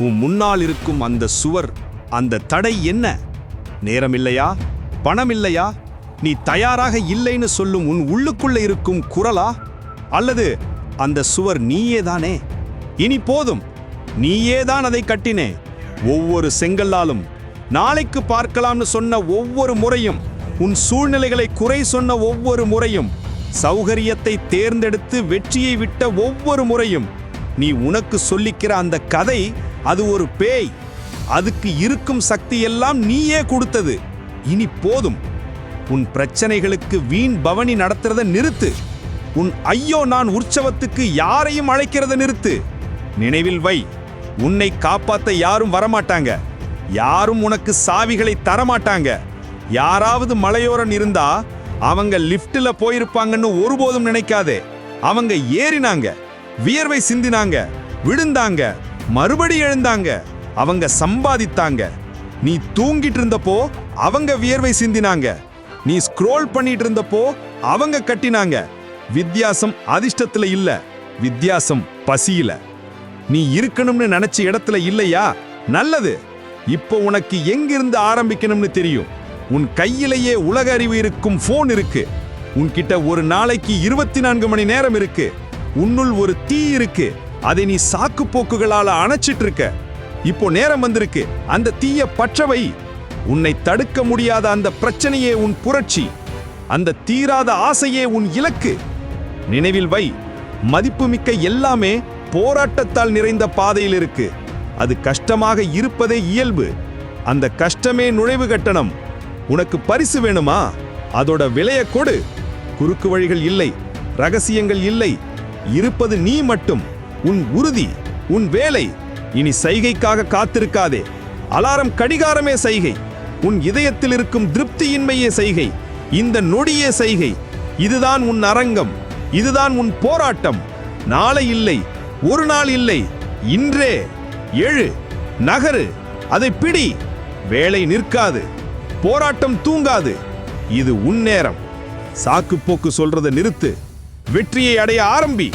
உன் முன்னால் இருக்கும் அந்த சுவர் அந்த தடை என்ன? நேரமில்லையா? பணமில்லையா? நீ தயாராக இல்லைன்னு சொல்லும் உன் உள்ளுக்குள்ள இருக்கும் குரலா? அல்லது அந்த சுவர் நீயேதானே இனி போதும். நீயேதான் அதை கட்டினே. ஒவ்வொரு செங்கல்லாலும் நாளைக்கு பார்க்கலாம்னு சொன்ன ஒவ்வொரு முறையும் உன் சூழ்நிலைகளை குறை சொன்ன ஒவ்வொரு முறையும் சௌகரியத்தை தேர்ந்தெடுத்து வெற்றியை விட்ட ஒவ்வொரு முறையும் நீ உனக்கு சொல்லிக்கிற அந்த கதை அது ஒரு பேய். அதுக்கு இருக்கும் சக்தி எல்லாம் நீயே கொடுத்தது. இனி போதும். உன் பிரச்சனைகளுக்கு வீண் பவனி நடத்துறத நிறுத்து. உன் ஐயோ நான் உற்சவத்துக்கு யாரையும் அழைக்கிறத நிறுத்து. நினைவில் வை. உன்னை காப்பாத்த யாரும் வரமாட்டாங்க. யாரும் உனக்கு சாவிகளை தரமாட்டாங்க. யாராவது மலையோரன் இருந்தா அவங்க லிஃப்ட்ல போயிருப்பாங்கன்னு ஒருபோதும் நினைக்காதே. அவங்க ஏறினாங்க. வியர்வை சிந்தினாங்க. விழுந்தாங்க. மறுபடி எழுந்தாங்க. அவங்க சம்பாதித்தாங்க. நீ தூங்கிட்டு இருந்தப்போ அவங்க வியர்வை சிந்தினாங்க. நீ ஸ்க்ரோல் பண்ணிட்டு இருந்தப்போ அவங்க கட்டினாங்க. வித்தியாசம் அதிர்ஷ்டத்துல இல்ல. வித்தியாசம் பசியில. நீ இருக்கணும்னு நினைச்ச இடத்துல இல்லையா? நல்லது. இப்போ உனக்கு எங்கிருந்து ஆரம்பிக்கணும்னு தெரியும். உன் கையிலேயே உலக அறிவு இருக்கும் போன் இருக்கு. உன்கிட்ட ஒரு நாளைக்கு இருபத்தி நான்கு மணி நேரம் இருக்கு. உன்னுள் ஒரு தீ இருக்கு. அதை நீ சாக்கு போக்குகளால அணைச்சிட்டு இருக்க இப்போ நேரம் வந்திருக்கு. அந்த தீய பற்றவை உன்னை தடுக்க முடியாத அந்த பிரச்சனையே உன் புரட்சி. அந்த தீராத ஆசையே உன் இலக்கு. நினைவில் வை மதிப்புமிக்க எல்லாமே போராட்டத்தால் நிறைந்த பாதையில் இருக்கு. அது கஷ்டமாக இருப்பதே இயல்பு. அந்த கஷ்டமே நுழைவு கட்டணம். உனக்கு பரிசு வேணுமா? அதோட விலைய கொடு. குறுக்கு வழிகள் இல்லை. ரகசியங்கள் இல்லை. இருப்பது நீ மட்டும். உன் உறுதி உன் வேலை இனி சைகைக்காக காத்திருக்காதே. அலாரம் கடிகாரமே சைகை. உன் இதயத்தில் இருக்கும் திருப்தியின்மையே சைகை. இந்த நொடியே சைகை. இதுதான் உன் அரங்கம். இதுதான் உன் போராட்டம். நாளை இல்லை ஒரு நாள் இல்லை. இன்றே. எழு நகரு. அதை பிடி. வேலை நிற்காது. போராட்டம் தூங்காது. இது உன் நேரம். சாக்கு போக்கு சொல்றதை நிறுத்து. வெற்றியை அடைய ஆரம்பி.